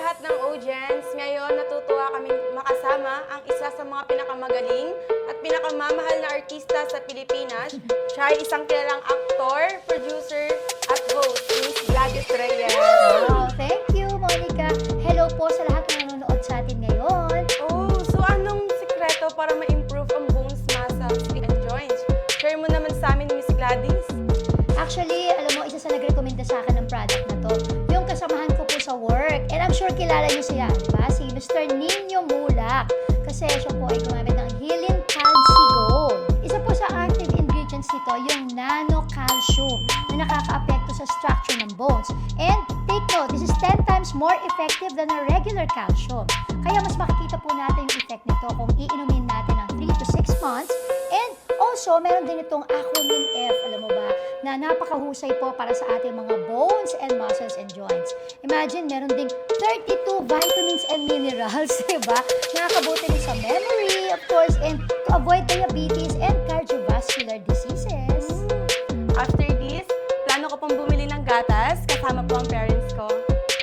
lahat ng audience. Ngayon, natutuwa kaming makasama ang isa sa mga pinakamagaling at pinakamamahal na artista sa Pilipinas. Siya ay isang kilalang aktor, producer, at host, Miss Gladys Reyes. Wow, thank you, Monica. Hello po sa lahat ng nanonood sa atin ngayon. Oh, so anong sikreto para ma-improve ang bones, muscles, and joints? Share mo naman sa amin, Miss Gladys. Actually, alam mo, isa sa nagrekomenda sa akin ng product na to, work. And I'm sure kilala niyo siya, di ba? Si Mr. Nino Mulak. Kasi siya po ay gumamit ng Healing Calci Gold. Isa po sa active ingredients nito, yung nano-calcium na nakaka-apekto sa structure ng bones. And take note, this is 10 times more effective than a regular calcium. Kaya mas makikita po natin yung effect nito kung iinumin natin ng 3 to 6 months. Also, meron din itong Aquamin F, alam mo ba, na napakahusay po para sa ating mga bones and muscles and joints. Imagine, meron ding 32 vitamins and minerals, di ba? Nakakabuti rin sa memory, of course, and to avoid diabetes and cardiovascular diseases. After this, plano ko pong bumili ng gatas kasama po ang parents ko.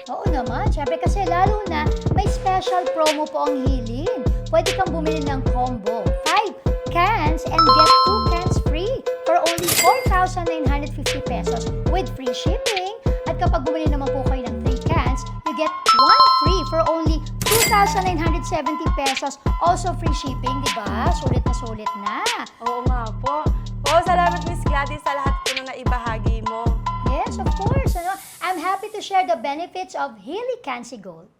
Oo naman, syempre kasi lalo na may special promo po ang Healing. Pwede kang bumili ng combo. 4,950 pesos with free shipping. At kapag bumili naman po kayo ng 3 cans, you get 1 free for only 2,970 pesos. Also free shipping, di ba? Sulit na sulit na. Oo nga po. Oo, salamat Miss Gladys sa lahat po na naibahagi mo. Yes, of course. Ano? I'm happy to share the benefits of Healy Cancy Gold.